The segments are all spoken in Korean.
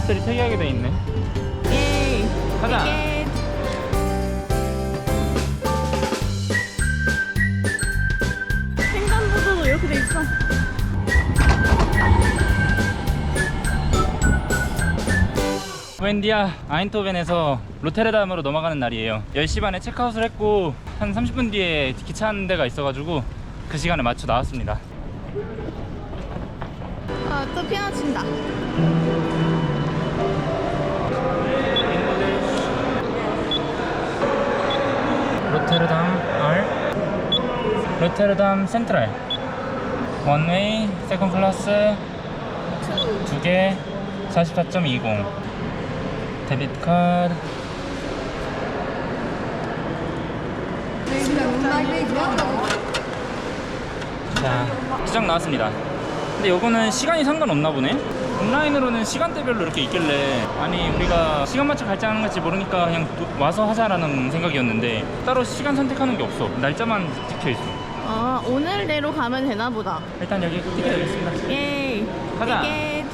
탑들이 특이하게 돼 있네. 예이. 가자. 예. 횡단보도도 이렇게 돼 있어. 웬디아 아인토벤에서 로테르담으로 넘어가는 날이에요. 10시 반에 체크아웃을 했고 한 30분 뒤에 기차 한 대가 있어가지고 그 시간에 맞춰 나왔습니다. 아, 또 피아노 친다. 로테르담 R? 로테르담 센트럴. 원웨이 세컨 클래스 두 개 44.20 데비트 카드. 자 시장 나왔습니다. 근데 요거는 시간이 상관없나 보네 온라인으로는 시간대별로 이렇게 있길래 아니 우리가 시간 맞춰 갈지 안 갈지 모르니까 그냥 또 와서 하자라는 생각이었는데 따로 시간 선택하는 게 없어 날짜만 찍혀 있어 아, 오늘 내로 가면 되나 보다. 일단 여기 티켓 여기 있습니다 예이. 가자. 티켓.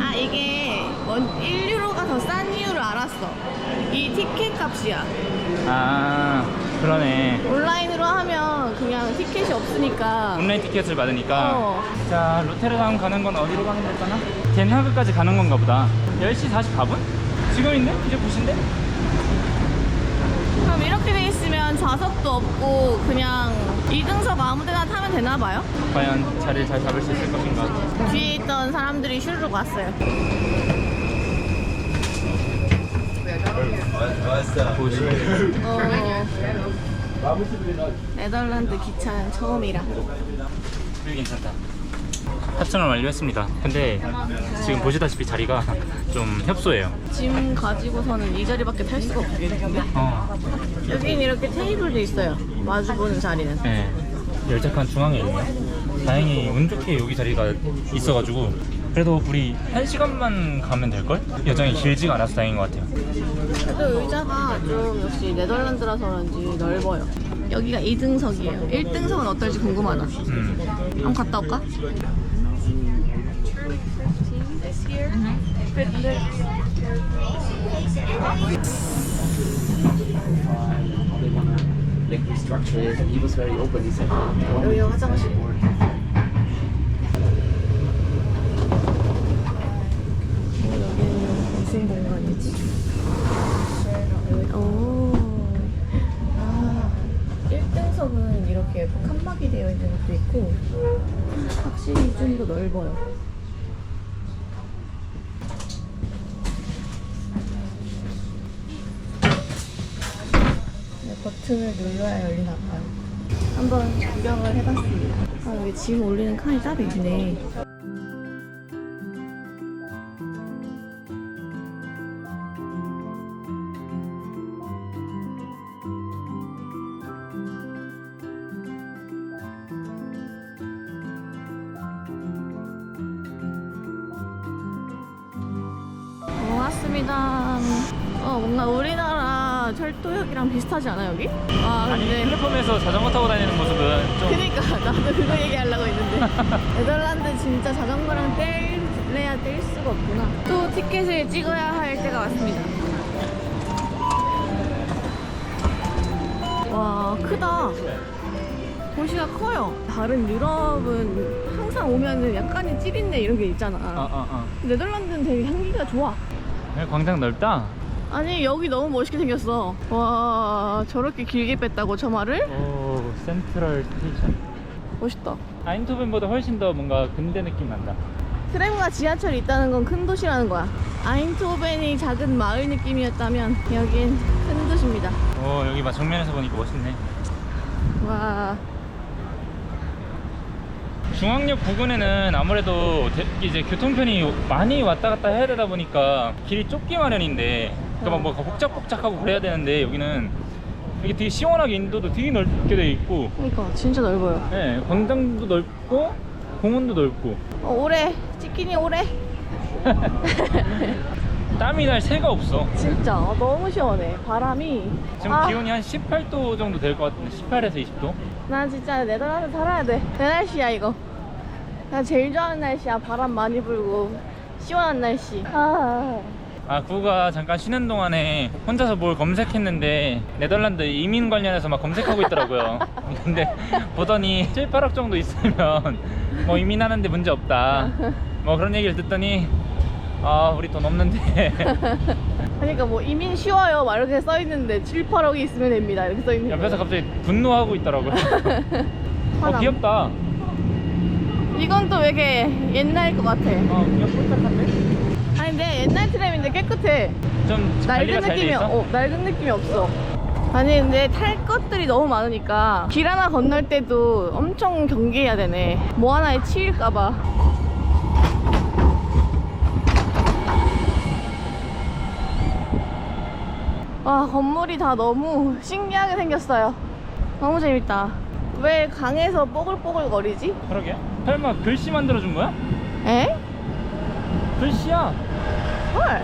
아, 이게 원 1유로가 더 싼 이유를 알았어. 이 티켓 값이야. 아 그러네 온라인으로 하면 그냥 티켓이 없으니까. 온라인 티켓을 받으니까 어. 자 로테르담 가는 건 어디로 가면 될까나? 덴하그까지 가는 건가 보다 10시 44분? 지금인데? 이제 9시인데? 그럼 이렇게 돼 있으면 좌석도 없고 그냥 2등석 아무 데나 타면 되나 봐요? 과연 자리를 잘 잡을 수 있을 것인가 뒤에 있던 사람들이 슈르륵 왔어요. 보시 어, 네덜란드 기차는 처음이라. 여기 괜찮다 합천을 완료했습니다 근데 지금 보시다시피 자리가 좀 협소해요 짐 가지고서는 이 자리밖에 탈 수가 없겠는데? 어, 여긴 이렇게 테이블도 있어요. 마주보는 자리는. 네. 열착한 중앙에 있네요 다행히 운 좋게 여기 자리가 있어가지고 그래도 우리 한 시간만 가면 될걸? 여정이 길지가 않아서 다행인 것 같아요 그래도 의자가 좀 역시 네덜란드라서 그런지 넓어요. 여기가 2등석이에요. 1등석은 어떨지 궁금하다. 음. 한번 갔다 올까? 여기가 화장실. 여기는 무슨 공간이지? 오. 아, 1등석은 이렇게 칸막이 되어 있는 것도 있고, 확실히 좀 더 넓어요. 네, 버튼을 눌러야 열리나 봐요. 한번 구경을 해봤습니다. 아, 여기 짐 올리는 칸이 따로 있네. 어, 왔습니다. 어, 뭔가 우리나라 철도역이랑 비슷하지 않아, 여기? 아, 아니 근데. 플랫폼에서 자전거 타고 다니는 모습은 좀 그니까 나도 그거 얘기하려고 했는데 네덜란드 진짜 자전거랑 뗄래야 뗄 수가 없구나 또 티켓을 찍어야 할 때가 왔습니다 와 크다 도시가 커요 다른 유럽은 항상 오면은 약간의 찌린내 이런 게 있잖아 어, 어, 어. 네덜란드는 되게 향기가 좋아 광장 넓다? 아니 여기 너무 멋있게 생겼어. 와 저렇게 길게 뺐다고 저 말을? 오 센트럴 스테이션. 멋있다. 아인토벤보다 훨씬 더 뭔가 근대 느낌 난다. 트램과 지하철이 있다는 건 큰 도시라는 거야. 아인토벤이 작은 마을 느낌이었다면 여긴 큰 도시입니다. 오 여기 막 정면에서 보니까 멋있네. 와, 중앙역 부근에는 아무래도 대- 이제 교통편이 많이 왔다 갔다 해야 되다 보니까 길이 좁기 마련인데 그러니까 막 뭐가 복잡복잡하고 그래야 되는데 여기는 이게 되게 시원하게 인도도 되게 넓게 돼 있고 그러니까 진짜 넓어요. 네, 광장도 넓고 공원도 넓고 어, 오래 치킨이 오래. 땀이 날 새가 없어 진짜 어, 너무 시원해. 바람이. 지금 아, 기온이 한 18도 정도 될 것 같은데 18에서 20도 난 진짜 네덜란드 살아야 돼. 내 날씨야 이거. 나 제일 좋아하는 날씨야. 바람 많이 불고 시원한 날씨. 아. 아 구가 잠깐 쉬는 동안에 혼자서 뭘 검색했는데 네덜란드 이민 관련해서 막 검색하고 있더라고요 근데 보더니 7, 8억 정도 있으면 뭐 이민하는데 문제 없다 뭐 그런 얘기를 듣더니 아 우리 돈 없는데 그러니까 뭐 이민 쉬워요. 막 이렇게 써 있는데 7, 8억이 있으면 됩니다. 이렇게 써 있는. 옆에서 갑자기 분노하고 있더라고요 어 화남. 귀엽다 이건 또 왜 이렇게 옛날 것 같아. 어 귀엽다 아니 근데 옛날 트램인데 깨끗해. 좀 관리가 낡은 잘 느낌이 있어? 어 낡은 느낌이 없어. 아니 근데 탈 것들이 너무 많으니까 길 하나 건널 때도 엄청 경계해야 되네. 뭐 하나에 치일까봐. 와 건물이 다 너무 신기하게 생겼어요. 너무 재밌다. 왜 강에서 뽀글뽀글 거리지? 그러게 설마 글씨 만들어준 거야? 에? 글씨야 헐.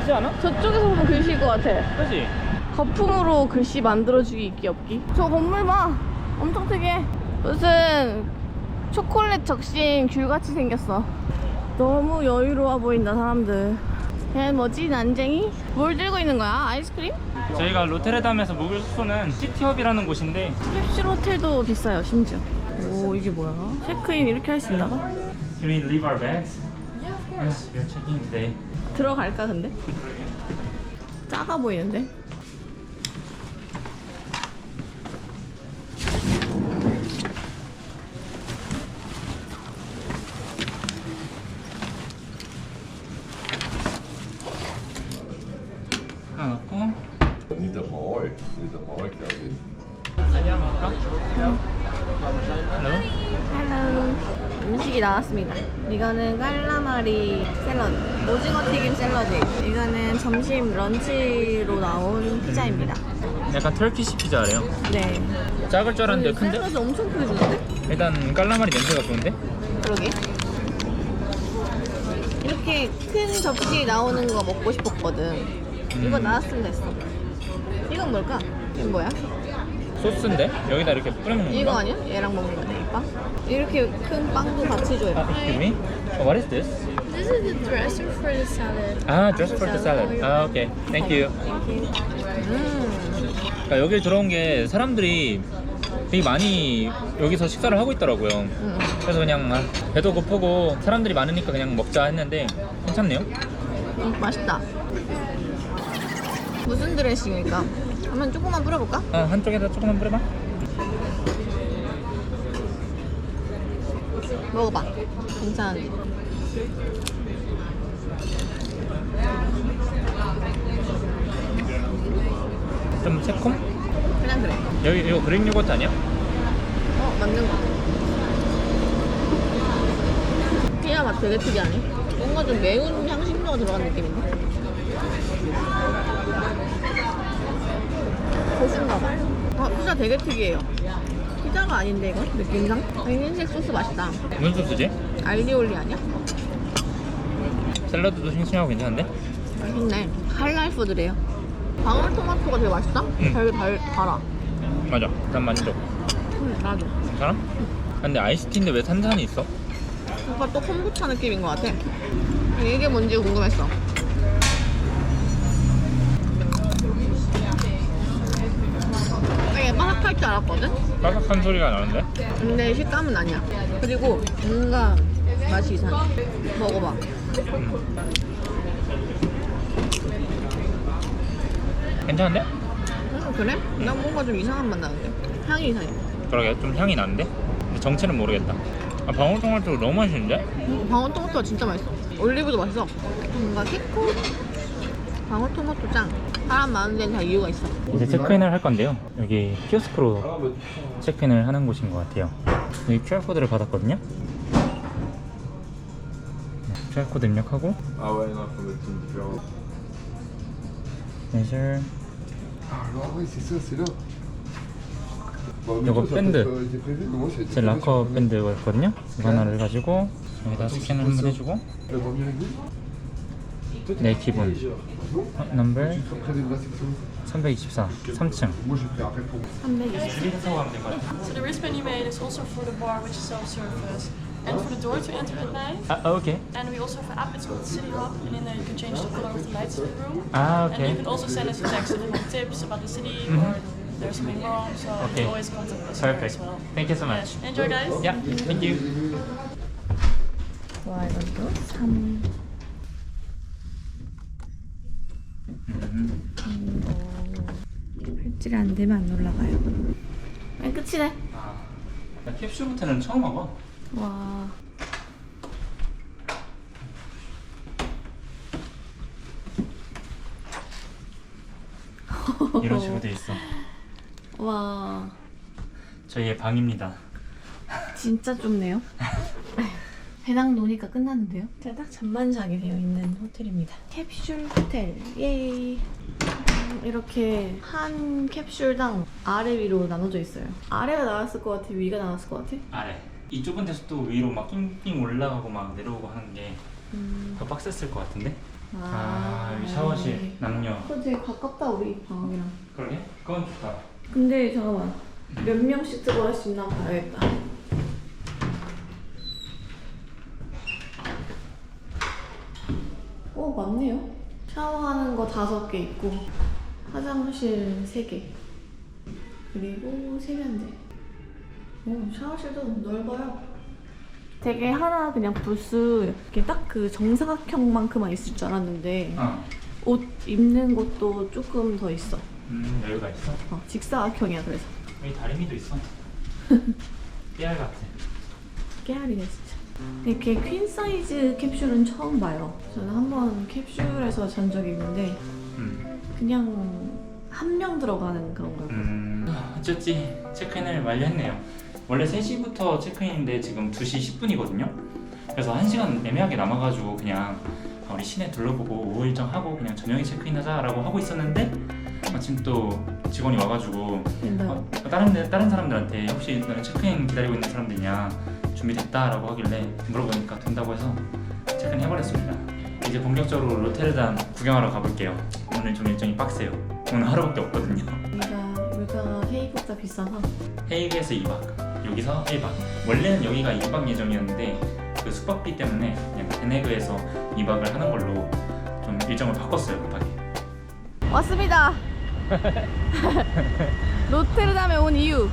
그지 않아? 저쪽에서 보면 글씨일 것 같아. 그지? 거품으로 글씨 만들어주기 있기 없기 저 건물 봐 엄청 특이해 무슨 초콜릿 적신 귤같이 생겼어 너무 여유로워 보인다 사람들 얘 뭐지 난쟁이? 뭘 들고 있는 거야? 아이스크림? 저희가 로테르담에서 묵을 숙소는 시티허비라는 곳인데 캡슐 호텔도 비싸요 심지어 오 이게 뭐야? 체크인 이렇게 할 수 있나 봐? Can we leave our bags? Yes, we're checking today. 들어갈까 근데? 작아 보이는데? 나왔습니다 이거는 깔라마리 샐러드 오징어 튀김 샐러드 이거는 점심 런치로 나온 피자입니다 약간 터키시 피자래요. 네 작을 줄 알았는데 큰데? 샐러드 엄청 크게 주는데? 일단 깔라마리 냄새가 좋은데? 그러게 이렇게 큰 접시 나오는 거 먹고 싶었거든 이거 나왔으면 됐어 이건 뭘까? 이건 뭐야? 소스인데? 여기다 이렇게 뿌려 먹는 이거 건가? 아니야? 얘랑 먹는 거네 이 빵? 이렇게 큰 빵도 같이 줘요 아, excuse me? Oh, what is this? This is the dressing for the salad. 아, just for the salad. 아, 오케이. Thank you. 음 그러니까 여기 들어온 게 사람들이 되게 많이 여기서 식사를 하고 있더라고요. 음. 그래서 그냥 아, 배도 고프고 사람들이 많으니까 그냥 먹자 했는데 괜찮네요. 음, 맛있다. 무슨 드레싱일까? 한번 조금만 뿌려볼까? 아, 한쪽에다 조금만 뿌려봐. 먹어봐. 괜찮은지. 좀 새콤? 그냥 그래. 여기 이거 그릭 요거트 아니야? 어, 맞는 거. 피자 맛 되게 특이하네. 뭔가 좀 매운 향신료가 들어간 느낌인데? 고수인가 봐. 어, 피자 되게 특이해요. 피자가 아닌데 이거? 느낌상? 아, 흰색 소스 맛있다. 무슨 소스지? 알리올리 아니야? 샐러드도 싱싱하고 괜찮은데? 맛있네. 할랄 푸드래요. 방울토마토가 되게 맛있다? 응. 되게 달, 달아. 맞아. 난 만족. 응, 나도. 괜찮아? 근데 아이스티인데 왜 탄산이 있어? 오빠 또 콤부차 느낌인 것 같아. 이게 뭔지 궁금했어. 바삭할 줄 알았거든? 바삭한 소리가 나는데? 근데 식감은 아니야. 그리고 뭔가 맛이 이상해. 먹어봐. 괜찮은데? 음, 그래? 난 뭔가 좀 이상한 맛 나는데. 향이 이상해. 그러게 좀 향이 나는데? 근데 정체는 모르겠다. 아, 방울토마토 너무 맛있는데? 음, 방울토마토가 진짜 맛있어. 올리브도 맛있어. 뭔가 새콤 방울토마토 짱. 사람 많은 데는 다 이유가 있어. 이제 체크인을 할 건데요. 여기 키오스크로 체크인을 하는 곳인 것 같아요. 여기 QR코드를 받았거든요. 네, QR코드 입력하고 Ah measure Ah a 밴드. euh, 제 락커 밴드였거든요. 이거 하나를 가지고 여기다 스캔을 한번 해주고 La première aiguille 네 기본 어, 넘버 Tu seras près de la section 324 3층 Moi, j'ai fait après pour. 320. 줄이 타고 가면 될 것 같아요. So the wristband you made is also for the bar, which is self-service. and for the door to enter at night. 아, 오케이. And we also have an app, it's called City Hub, and in there you can change the color of the lights in the room. 아, And you 오케이. can also send us a text with little tips about the city Mhm. or there's something wrong, so you Okay. can always contact us there Perfect. as well. Thank you so much. Yes. Enjoy guys! Yeah, thank you. 와 이것도 3 팔찌를 안 되면 안 올라가요 아니 끝이네 아, 나 캡슐 호텔은 처음 와봐. 와 이런 식으로 돼 있어. 와 저희의 방입니다. 진짜 좁네요. 배낭 노니까 끝났는데요? 제가 딱 잠만 자게 되어 있는 호텔입니다. 캡슐 호텔, 예이. 음, 이렇게 한 캡슐당 아래 위로 나눠져 있어요. 아래가 나왔을 것 같아, 위가 나왔을 것 같아. 아래. 이 좁은 데서 또 위로 막 낑낑 올라가고 막 내려오고 하는 게 더 음, 빡셌을 것 같은데? 아, 여기 샤워실, 남녀. 그거 되게 가깝다 우리 방이랑. 그러게? 그건 좋다. 근데 잠깐만, 몇 명씩 들어갈 수 있나 봐야겠다. 어 맞네요. 샤워하는 거 다섯 개 있고 화장실 세 개. 그리고 세면대. 어 샤워실도 넓어요. 되게 하나 그냥 부스 이렇게 딱 그 정사각형만큼만 있을 줄 알았는데 어. 옷 입는 곳도 조금 더 있어. 음, 여유가 있어. 어, 직사각형이야 그래서. 여기 다리미도 있어. 깨알 같아. 깨알이네 진짜. 이렇게 퀸 사이즈 캡슐은 처음 봐요. 저는 한번 캡슐에서 잔 적이 있는데 음. 그냥 한명 들어가는 그런 거예요. 음. 어쨌지 체크인을 완료했네요. 원래 3시부터 체크인인데 지금 2시 10분이거든요. 그래서 1시간 애매하게 남아가지고 그냥 우리 시내 둘러보고 오후 일정 하고 그냥 저녁에 체크인하자 라고 하고 있었는데 마침 또 직원이 와가지고 된다. 어, 다른 데- 다른 사람들한테 혹시 너네 체크인 기다리고 있는 사람들이냐 준비됐다라고 하길래 물어보니까 된다고 해서 체크인 해버렸습니다. 이제 본격적으로 로테르담 구경하러 가볼게요. 오늘 좀 일정이 빡세요. 오늘 하루밖에 없거든요. 여기가 물가가 헤이보다 비싸서 헤이그에서 2박, 여기서 1박. 원래는 여기가 2박 예정이었는데 그 숙박비 때문에 그냥 베네그에서 2박을 하는 걸로 좀 일정을 바꿨어요 급하게. 왔습니다. 로테르담에 온 이유